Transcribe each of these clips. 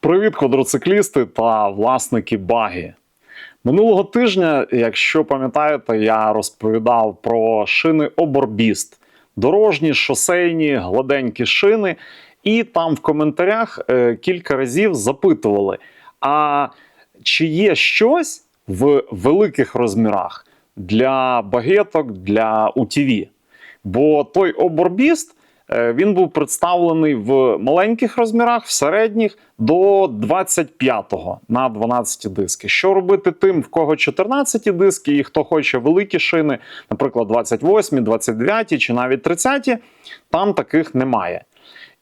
Привіт, квадроциклісти та власники баги. Минулого тижня, якщо пам'ятаєте, я розповідав про шини Оборбіст. Дорожні, шосейні, гладенькі шини. І там в коментарях е, кілька разів запитували: а чи є щось в великих розмірах для багеток, для UTV? Бо той оборбіст він був представлений в маленьких розмірах, в середніх до 25-го на 12 диски. Що робити тим, в кого 14 диски, і хто хоче великі шини, наприклад, 28, 29 чи навіть 30, там таких немає.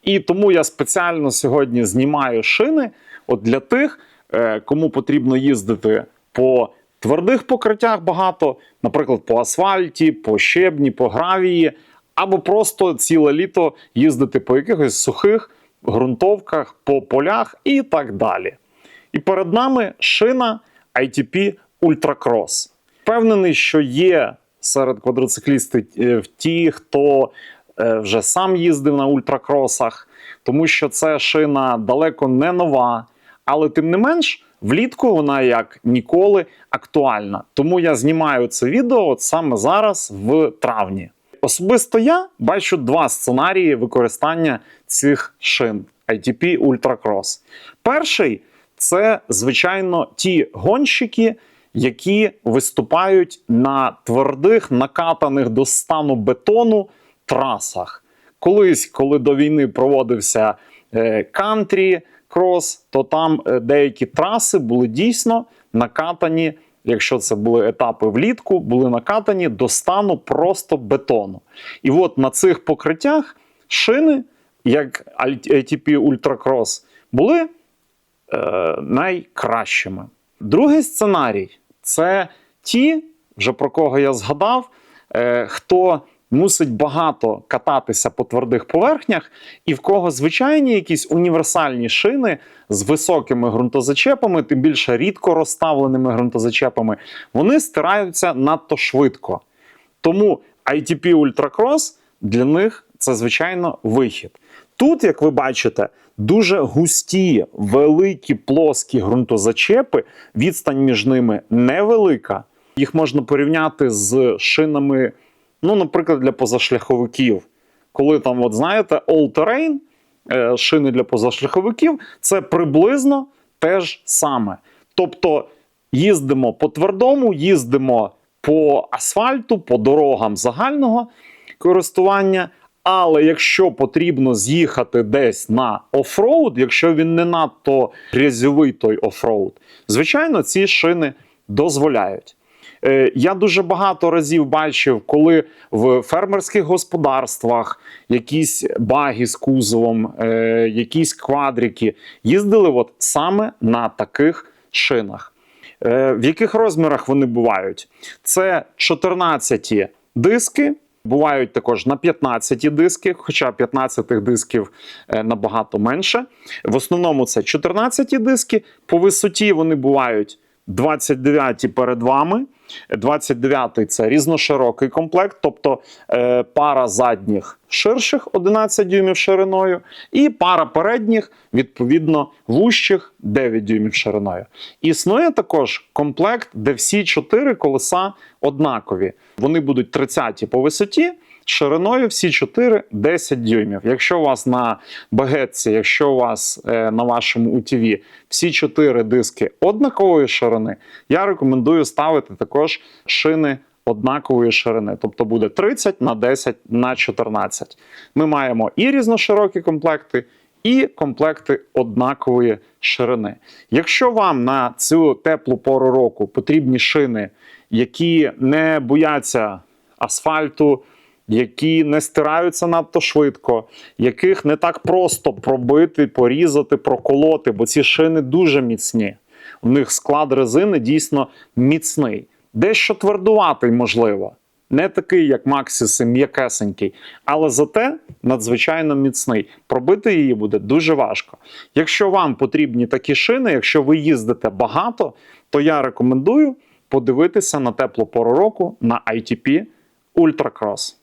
І тому я спеціально сьогодні знімаю шини от для тих, е, кому потрібно їздити по твердих покриттях багато, наприклад, по асфальті, по щебні, по гравії, або просто ціле літо їздити по якихось сухих ґрунтовках, по полях і так далі. І перед нами шина ITP Ultracross. Впевнений, що є серед квадроциклістів е, ті, хто е, вже сам їздив на ультракросах, тому що це шина далеко не нова, але тим не менш. Влітку вона як ніколи актуальна. Тому я знімаю це відео саме зараз, в травні. Особисто я бачу два сценарії використання цих шин ITP Ultracross. Перший це, звичайно, ті гонщики, які виступають на твердих, накатаних до стану бетону трасах. Колись, коли до війни проводився е, кантрі крос, то там е, деякі траси були дійсно накатані. Якщо це були етапи влітку, були накатані до стану просто бетону. І от на цих покриттях шини, як ATP Ultracross, були е, найкращими. Другий сценарій це ті, вже про кого я згадав, е, хто мусить багато кататися по твердих поверхнях, і в кого звичайні якісь універсальні шини з високими ґрунтозачепами, тим більше рідко розставленими ґрунтозачепами, вони стираються надто швидко. Тому ITP Ultracross для них це звичайно вихід. Тут, як ви бачите, дуже густі, великі плоскі ґрунтозачепи, відстань між ними невелика. Їх можна порівняти з шинами, ну, наприклад, для позашляховиків. Коли там, от знаєте, all-terrain, е, шини для позашляховиків, це приблизно те ж саме. Тобто їздимо по твердому, їздимо по асфальту, по дорогам загального користування. Але якщо потрібно з'їхати десь на офроуд, якщо він не надто грязьовий той офроуд, звичайно, ці шини дозволяють. Е, Я дуже багато разів бачив, коли в фермерських господарствах якісь баги з кузовом, е, якісь квадрики їздили от саме на таких шинах. Е, В яких розмірах вони бувають? Це 14 диски. Бувають також на 15 диски, хоча 15 дисків набагато менше. В основному це 14 диски. По висоті вони бувають 29 перед вами. 29 це різноширокий комплект, тобто е, пара задніх ширших 11 дюймів шириною, і пара передніх, відповідно, вущих 9 дюймів шириною. Існує також комплект, де всі чотири колеса однакові. Вони будуть 30 по висоті. Шириною всі 4 10 дюймів. Якщо у вас на багетці, якщо у вас е, на вашому UTV всі 4 диски однакової ширини, я рекомендую ставити також шини однакової ширини. Тобто буде 30 на 10 на 14. Ми маємо і різноширокі комплекти, і комплекти однакової ширини. Якщо вам на цю теплу пору року потрібні шини, які не бояться асфальту, які не стираються надто швидко, яких не так просто пробити, порізати, проколоти, бо ці шини дуже міцні. У них склад резини дійсно міцний. Дещо твердуватий, можливо. Не такий, як Максіс, м'якесенький, але зате надзвичайно міцний. Пробити її буде дуже важко. Якщо вам потрібні такі шини, якщо ви їздите багато, то я рекомендую подивитися на теплу пору року на ITP Ultracross.